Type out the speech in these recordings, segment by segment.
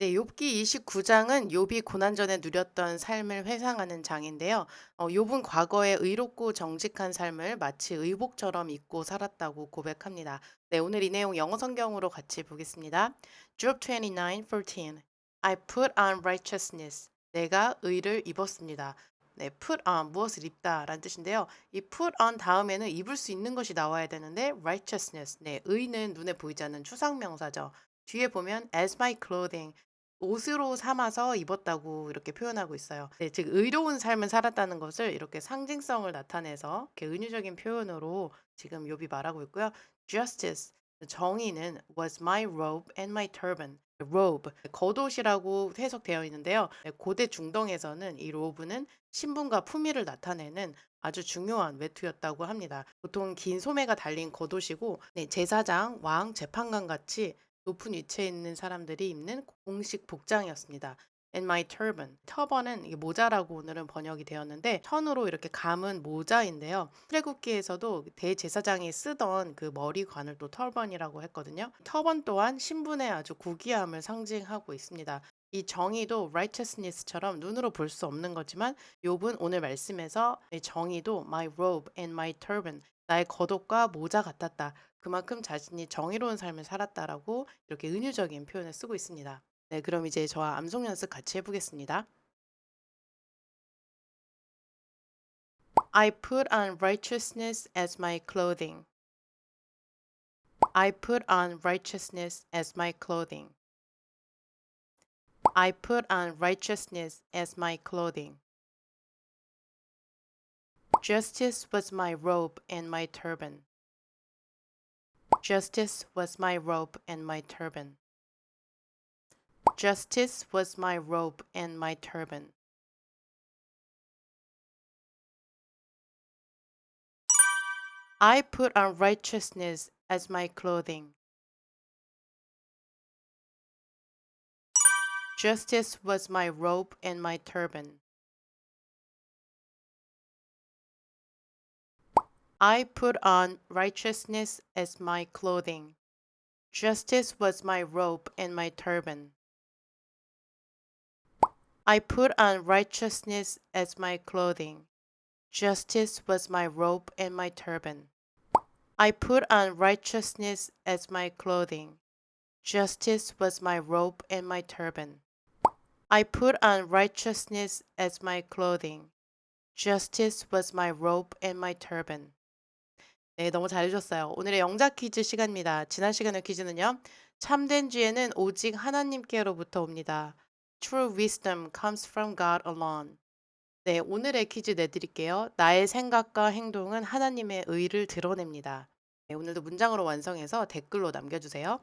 네, 욥기 29장은 욥이 고난 전에 누렸던 삶을 회상하는 장인데요. 어, 욥은 과거에 의롭고 정직한 삶을 마치 의복처럼 입고 살았다고 고백합니다. 네, 오늘 이 내용 영어 성경으로 같이 보겠습니다. Job 29:14 I put on righteousness. 내가 의를 입었습니다. 네, put on 무엇을 입다라는 뜻인데요. 이 put on 다음에는 입을 수 있는 것이 나와야 되는데 righteousness. 네, 의는 눈에 보이지 않는 추상 명사죠. 뒤에 보면 as my clothing 옷으로 삼아서 입었다고 이렇게 표현하고 있어요. 네, 즉 의로운 삶을 살았다는 것을 이렇게 상징성을 나타내서 이렇게 은유적인 표현으로 지금 욥이 말하고 있고요. Justice 정의는 was my robe and my turban. robe 겉옷이라고 해석되어 있는데요. 네, 고대 중동에서는 이 로브는 신분과 품위를 나타내는 아주 중요한 외투였다고 합니다. 보통 긴 소매가 달린 겉옷이고 네, 제사장, 왕, 재판관 같이 높은 위치에 있는 사람들이 입는 공식 복장이었습니다. And my turban. 터번은 모자라고 오늘은 번역이 되었는데 천으로 이렇게 감은 모자인데요. 출애굽기에서도 대제사장이 쓰던 그 머리관을 또 터번이라고 했거든요. 터번 또한 신분의 아주 고귀함을 상징하고 있습니다. 이 정의도 righteousness처럼 눈으로 볼 수 없는 거지만 욥은 오늘 말씀에서 이 정의도 my robe and my turban 나의 겉옷과 모자 같았다. 그만큼 자신이 정의로운 삶을 살았다라고 이렇게 은유적인 표현을 쓰고 있습니다. 네, 그럼 이제 저와 암송 연습 같이 해보겠습니다. I put on righteousness as my clothing. I put on righteousness as my clothing. I put on righteousness as my clothing. Justice was my robe and my turban. Justice was my robe and my turban. Justice was my robe and my turban. I put on righteousness as my clothing. Justice was my robe and my turban. I put on righteousness as my clothing. Justice was my robe and my turban. I put on righteousness as my clothing. Justice was my robe and my turban. I put on righteousness as my clothing. Justice was my robe and my turban. I put on righteousness as my clothing. Justice was my robe and my turban. 네, 너무 잘해주셨어요. 오늘의 영작 퀴즈 시간입니다. 지난 시간의 퀴즈는요. 참된 지혜는 오직 하나님께로부터 옵니다. True wisdom comes from God alone. 네, 오늘의 퀴즈 내드릴게요. 나의 생각과 행동은 하나님의 의를 드러냅니다. 네, 오늘도 문장으로 완성해서 댓글로 남겨주세요.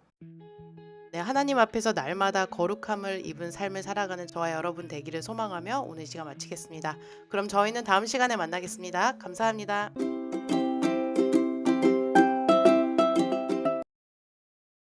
네, 하나님 앞에서 날마다 거룩함을 입은 삶을 살아가는 저와 여러분 되기를 소망하며 오늘 시간 마치겠습니다. 그럼 저희는 다음 시간에 만나겠습니다. 감사합니다.